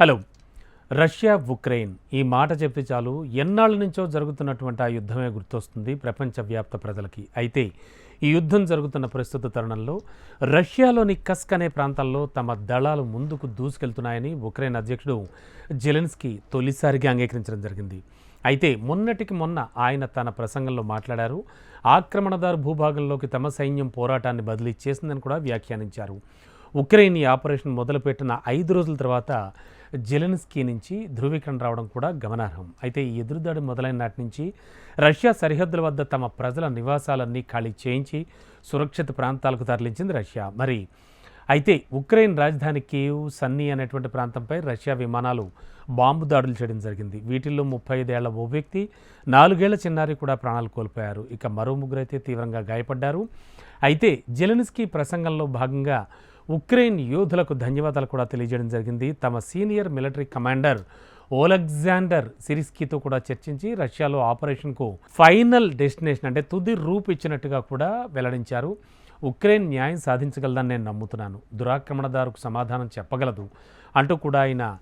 Hello. Russia Ukraine ఈ మాట చెప్తే చాలు ఎన్నాళ్ళ నుంచో జరుగుతున్నటువంటి ఆ యుద్ధమే గుర్తొస్తుంది ప్రపంచవ్యాప్త ప్రజలకి. అయితే ఈ యుద్ధం జరుగుతున్న ప్రస్తుత తరుణంలో రష్యాలోని కస్క్ అనే ప్రాంతాల్లో తమ దళాలు ముందుకు దూసుకెళ్తున్నాయని ఉక్రెయిన్ అధ్యక్షుడు జెలెన్స్కీ తొలిసారిగా అంగీకరించడం జరిగింది. అయితే మొన్నటికి మొన్న ఆయన తన ప్రసంగంలో మాట్లాడారు. ఆక్రమణదారు భూభాగంలోకి తమ సైన్యం పోరాటాన్ని బదిలీ చేసిందని కూడా వ్యాఖ్యానించారు. ఉక్రెయిన్ ఈ ఆపరేషన్ మొదలుపెట్టిన ఐదు రోజుల తర్వాత జెలెన్స్కీ నుంచి ధృవీకరణ రావడం కూడా గమనార్హం. అయితే ఈ ఎదురుదాడి మొదలైన నాటి నుంచి రష్యా సరిహద్దుల వద్ద తమ ప్రజల నివాసాలన్నీ ఖాళీ చేయించి సురక్షిత ప్రాంతాలకు తరలించింది రష్యా. మరి అయితే ఉక్రెయిన్ రాజధాని కీవ్ సన్నీ అనేటువంటి ప్రాంతంపై రష్యా విమానాలు బాంబు దాడులు చేయడం జరిగింది. వీటిల్లో ముప్పై ఐదేళ్ళ ఓ వ్యక్తి నాలుగేళ్ళ చిన్నారి కూడా ప్రాణాలు కోల్పోయారు. ఇక మరో ముగ్గురు అయితే తీవ్రంగా గాయపడ్డారు. అయితే జెలెన్స్కీ ప్రసంగంలో భాగంగా ఉక్రెయిన్ యోధులకు ధన్యవాదాలు కూడా తెలియజేయడం జరిగింది. తమ సీనియర్ మిలిటరీ కమాండర్ ఓలెగ్జాండర్ సిరిస్కీతో కూడా చర్చించి రష్యాలో ఆపరేషన్కు ఫైనల్ డెస్టినేషన్ అంటే తుది రూపు ఇచ్చినట్టుగా కూడా వెల్లడించారు. ఉక్రెయిన్ న్యాయం సాధించగలదని నేను నమ్ముతున్నాను. దురాక్రమణదారుకు సమాధానం చెప్పగలదు అంటూ కూడా ఆయన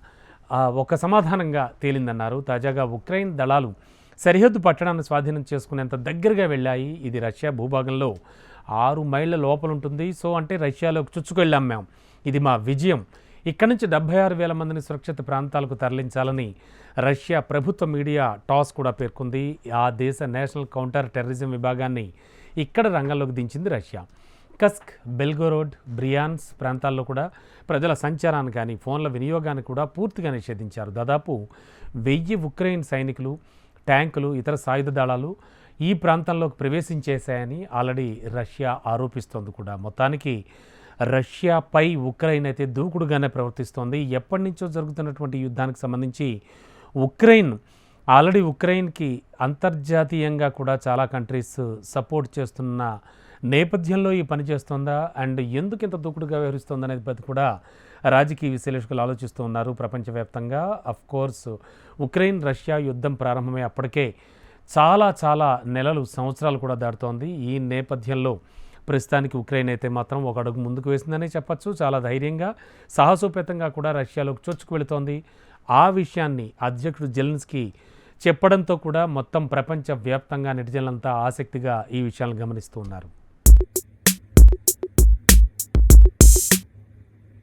ఒక సమాధానంగా తేలిందన్నారు. తాజాగా ఉక్రెయిన్ దళాలు సరిహద్దు పట్టణాన్ని స్వాధీనం చేసుకునేంత దగ్గరగా వెళ్ళాయి. ఇది రష్యా భూభాగంలో ఆరు మైళ్ళ లోపల ఉంటుంది. సో అంటే రష్యాలోకి చుచ్చుకెళ్ళాం మేము. ఇది మా విజయం. ఇక్కడి నుంచి డెబ్బై ఆరు వేల మందిని సురక్షిత ప్రాంతాలకు తరలించాలని రష్యా ప్రభుత్వ మీడియా టాస్ కూడా పేర్కొంది. ఆ దేశ నేషనల్ కౌంటర్ టెర్రరిజం విభాగాన్ని ఇక్కడ రంగంలోకి దించింది రష్యా. కస్క్ బెల్గోరోడ్ బ్రియాన్స్ ప్రాంతాల్లో కూడా ప్రజల సంచారాన్ని కానీ ఫోన్ల వినియోగాన్ని కూడా పూర్తిగా నిషేధించారు. దాదాపు వెయ్యి ఉక్రెయిన్ సైనికులు ట్యాంకులు ఇతర సాయుధ దళాలు ఈ ప్రాంతంలోకి ప్రవేశించేశాయని ఆల్రెడీ రష్యా ఆరోపిస్తోంది కూడా. మొత్తానికి రష్యాపై ఉక్రెయిన్ అయితే దూకుడుగానే ప్రవర్తిస్తోంది. ఎప్పటి నుంచో జరుగుతున్నటువంటి యుద్ధానికి సంబంధించి ఉక్రెయిన్ ఆల్రెడీ ఉక్రెయిన్కి అంతర్జాతీయంగా కూడా చాలా కంట్రీస్ సపోర్ట్ చేస్తున్న నేపథ్యంలో ఈ పని చేస్తుందా? అండ్ ఎందుకు ఇంత దూకుడుగా వ్యవహరిస్తుంది అనేది కూడా రాజకీయ విశ్లేషకులు ఆలోచిస్తూ ఉన్నారు ప్రపంచవ్యాప్తంగా. అఫ్ కోర్స్ ఉక్రెయిన్ రష్యా యుద్ధం ప్రారంభమై అప్పటికే చాలా చాలా నెలలు సంవత్సరాలు కూడా దాటుతోంది. ఈ నేపథ్యంలో ప్రస్తుతానికి ఉక్రెయిన్ అయితే మాత్రం ఒక అడుగు ముందుకు వేసిందనే చెప్పచ్చు. చాలా ధైర్యంగా సాహసోపేతంగా కూడా రష్యాలోకి చొచ్చుకు వెళుతోంది. ఆ విషయాన్ని అధ్యక్షుడు జెలెన్స్కీ చెప్పడంతో కూడా మొత్తం ప్రపంచ వ్యాప్తంగా నెటిజన్లంతా ఆసక్తిగా ఈ విషయాలను గమనిస్తూ ఉన్నారు.